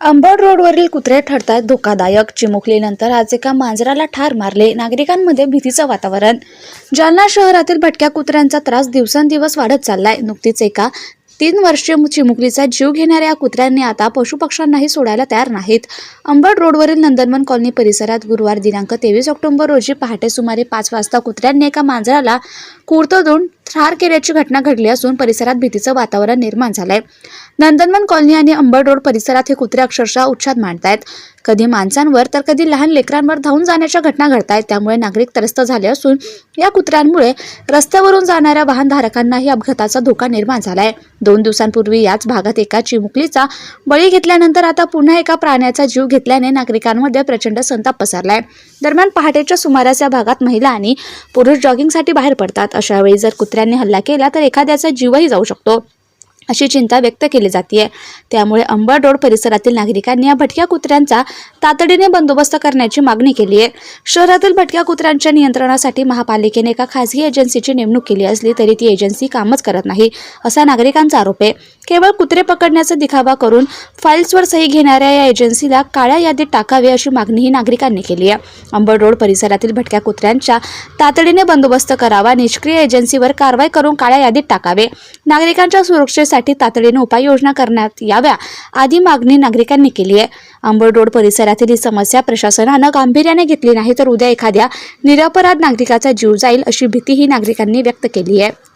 अंबड रोडवरील कुत्रे ठरतात धोकादायक. चिमुकलीनंतर आज एका मांजराला ठार मारले नागरिकांमध्ये भीतीचं वातावरण. जालना शहरातील भटक्या कुत्र्यांचा त्रास दिवसेंदिवस वाढत चाललाय. नुकतीच एका तीन वर्षीय चिमुकलीचा जीव घेणाऱ्या या कुत्र्यांनी आता पशुपक्ष्यांनाही सोडायला तयार नाहीत. अंबड रोडवरील नंदनवन कॉलनी परिसरात गुरुवार दिनांक तेवीस ऑक्टोबर रोजी पहाटे सुमारे पाच वाजता कुत्र्यांनी एका मांजराला कुरतडून ठार केल्याची घटना घडली असून परिसरात भीतीचं वातावरण निर्माण झालंय. नंदनवन कॉलनी आणि अंबड रोड परिसरात हे कुत्रे अक्षरशः उच्छाद मांडतायत. कधी माणसांवर तर कधी लहान लेकरांवर धावून जाण्याच्या घटना घडतायत त्यामुळे नागरिक त्रस्त झाले असून या कुत्र्यांमुळे रस्त्यावरून जाणाऱ्या वाहनधारकांनाही अपघाताचा धोका निर्माण झालाय. दोन दिवसांपूर्वी याच भागात एका चिमुकलीचा बळी घेतल्यानंतर आता पुन्हा एका प्राण्याचा जीव घेतल्याने नागरिकांमध्ये प्रचंड संताप पसरलाय. दरम्यान पहाटेच्या सुमारास या भागात महिला आणि पुरुष जॉगिंगसाठी बाहेर पडतात. अशा वेळी जर कुत्र्यांनी हल्ला केला तर एखाद्याचा जीवही जाऊ शकतो. अशी चिंता व्यक्त केली जाते त्यामुळे अंबड रोड परिसरातील नागरिकांनी या भटक्या कुत्र्यांचा तातडीने बंदोबस्त करण्याची मागणी केली आहे शहरातील भटक्या कुत्र्यांच्या नियंत्रणासाठी महापालिकेने एका खासगी एजन्सीची नेमणूक केली असली तरी ती एजन्सी कामच करत नाही असा नागरिकांचा आरोप आहे. केवळ कुत्रे पकडण्याचा दिखावा करून फाईल्सवर सही घेणाऱ्या या एजन्सीला काळ्या यादीत टाकावे अशी मागणीही नागरिकांनी केली आहे. अंबड रोड परिसरातील भटक्या कुत्र्यांच्या तातडीने बंदोबस्त करावा निष्क्रिय एजन्सीवर कारवाई करून काळ्या यादीत टाकावे नागरिकांच्या सुरक्षेसाठी तातडीने उपाययोजना करण्यात याव्या आदी मागणी नागरिकांनी केली आहे. अंबड रोड परिसरातील ही समस्या प्रशासनानं गांभीर्याने घेतली नाही तर उद्या एखाद्या निरपराध नागरिकाचा जीव जाईल अशी भीतीही नागरिकांनी व्यक्त केली आहे.